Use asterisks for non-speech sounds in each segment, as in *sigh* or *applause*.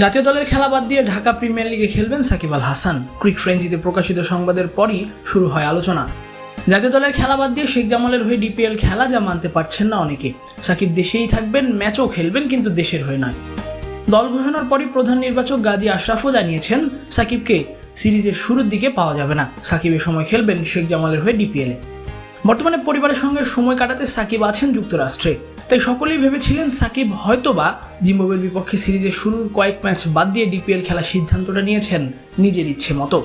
জাতীয় দলের খেলা বাদ দিয়ে ঢাকা প্রিমিয়ার লিগে খেলবেন সাকিব আল হাসান। ক্রিক ফ্রেঞ্চিতে প্রকাশিত সংবাদের পরই শুরু হয় আলোচনা। জাতীয় দলের খেলা বাদ দিয়ে শেখ জামালের হয়ে ডিপিএল খেলা যা মানতে পারছেন না অনেকে। সাকিব দেশেই থাকবেন, ম্যাচও খেলবেন, কিন্তু দেশের হয়ে নয়। দল ঘোষণার পরই প্রধান নির্বাচক গাজী আশরাফও জানিয়েছেন, সাকিবকে সিরিজের শুরুর দিকে পাওয়া যাবে না। সাকিবের সময় খেলবেন শেখ জামালের হয়ে ডিপিএলে। বর্তমানে পরিবারের সঙ্গে সময় কাটাতে সাকিব আছেন যুক্তরাষ্ট্রে। তাই সকলেই ভেবেছিলেন সাকিব হয়তোবা জিম্বাবুয়ের বিপক্ষে সিরিজের শুরুর কয়েক ম্যাচ বাদ দিয়ে ডিপিএল খেলার সিদ্ধান্তটা নিয়েছেন নিজের ইচ্ছে মতো।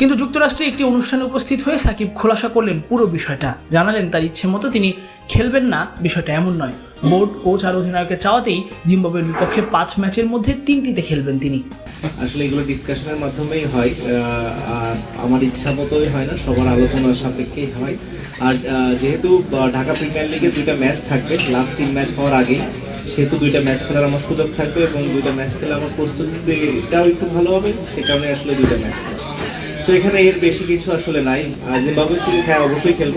কিন্তু যুক্তরাষ্ট্রে একটি অনুষ্ঠানে উপস্থিত হয়ে সাকিব খোলাসা করলেন পুরো বিষয়টা। জানালেন তার ইচ্ছে মতো তিনি খেলবেন না, বিষয়টা এমন নয়। বোর্ড, কোচ আর অধিনায়কের চাওয়াতেই জিম্বাবুয়ের বিপক্ষে পাঁচ ম্যাচের মধ্যে তিনটিতে খেলবেন তিনি। আসলে এগুলো ডিসকাশনের মাধ্যমেই হয় আর আমার ইচ্ছা মতোই হয় না, সবার আলোচনার সাপেক্ষেই হয়। আর যেহেতু ঢাকা প্রিমিয়ার লিগে দুইটা ম্যাচ থাকবে লাস্ট তিন ম্যাচ হওয়ার আগেই, সেহেতু দুইটা ম্যাচ খেলার আমার সুযোগ থাকবে এবং দুইটা ম্যাচ খেলে আমার প্রস্তুতিটাও একটু ভালো হবে, সে কারণে আসলে দুইটা ম্যাচ খেলব তো এখানে এর বেশি কিছু আসলে নাই। জিম্বাবুয়ে সিরিজ হ্যাঁ অবশ্যই খেলব।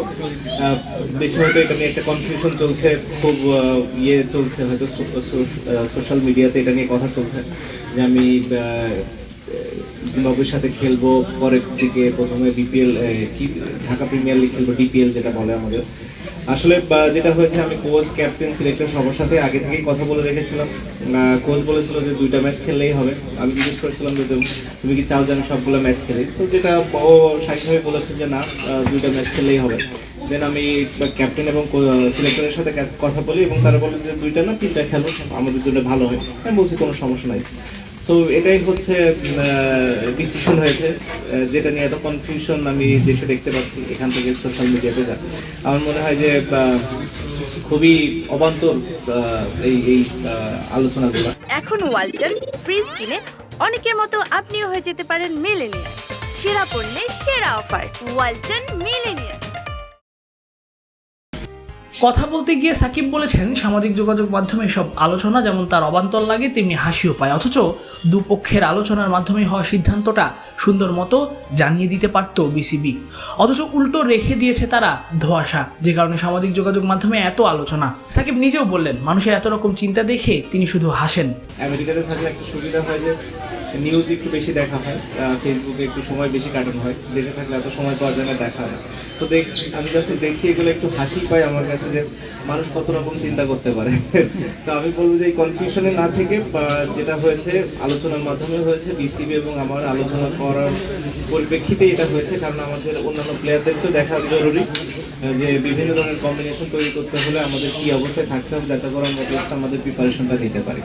দেশে হয়তো এটা নিয়ে একটা কনফিউশন চলছে, খুব ইয়ে চলছে হয়তো সোশ্যাল মিডিয়াতে এটা নিয়ে কথা চলছে। যে আমি জিম্বাবুয়ের সাথে খেলব, পরের দিকে প্রথমে বিপিএল কি, ঢাকা প্রিমিয়ার লিগ খেলব ডিপিএল যেটা বলে আমাদের। আসলে যেটা হয়েছে, আমি কোচ ক্যাপ্টেন সিলেক্টর সবার সাথে আগে থেকেই কথা বলে রেখেছিলাম। কোচ বলেছিল যে দুইটা ম্যাচ খেললেই হবে। আমি জিজ্ঞেস করেছিলাম যে, তুমি- কি চাও যে আমি সবগুলো ম্যাচ খেলি? তো যেটা ও স্বাভাবিকভাবে বলেছে যে, না দুইটা ম্যাচ খেললেই হবে। দেন আমি ক্যাপ্টেন এবং সিলেক্টরের সাথে কথা বলি এবং তারা বলে যে, দুইটা না, তিনটা খেলো, আমাদের জন্য ভালো হয়। আমি বলছি, কোনো সমস্যা নাই। সো এটাই হচ্ছে ডিসিশন হয়েছে যেটা নিয়ে এত কনফিউশন আমি দেশে দেখতে পাচ্ছি, এখান থেকে সোশ্যাল মিডিয়াতে যা। আমার মনে হয় যে খুবই অবান্তর এই এই আলোচনাগুলো। এখন ওয়ালটন ফ্রিজ কিনে অনেকের মতো আপনিও হয়ে যেতে পারেন মিলেনিয়ার সেরা পণ্যের সেরা অফার, ওয়ালটন মিলেনিয়ার কথা বলতে গিয়ে সাকিব বলেছেন, সামাজিক যোগাযোগ মাধ্যমে সব আলোচনা যেমন তার অবান্তর লাগে, তেমনি হাসিও পায়। অথচ দুপক্ষের আলোচনার মাধ্যমে হওয়া সিদ্ধান্তটা সুন্দর মতো জানিয়ে দিতে পারত বিসিবি। অথচ উল্টো রেখে দিয়েছে তারা ধোয়াশা, যে কারণে সামাজিক যোগাযোগ মাধ্যমে এত আলোচনা। সাকিব নিজেও বললেন, মানুষের এত রকম চিন্তা দেখে তিনি শুধু হাসেন। আমেরিকাতে থাকলে একটা সুবিধা হয় যে নিউজ একটু বেশি দেখা হয় ফেসবুকে একটু সময় বেশি কাটানো হয়, দেশে থাকলে এত সময় পাওয়া যায় না, দেখা হয় তো দেখ, আমি যখন দেখি এগুলো একটু হাসি পাই আমার কাছে যে মানুষ কত রকম চিন্তা করতে পারে। *laughs* তো আমি বলব যে এই কনফিউশনে না থেকে যেটা হয়েছে, আলোচনার মাধ্যমে হয়েছে বিসিবি এবং আমার আলোচনা করার পরিপ্রেক্ষিতে এটা হয়েছে, কারণ আমাদের অন্যান্য প্লেয়ারদেরকেও দেখা জরুরি যে বিভিন্ন ধরনের কম্বিনেশন তৈরি করতে হলে আমাদের কি অবস্থায় থাকতে হবে, যাতে করে আমরা আমাদের প্রিপারেশনটা নিতে পারি।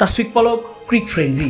তাসফিক পলক, ক্রিক ফ্রেঞ্জি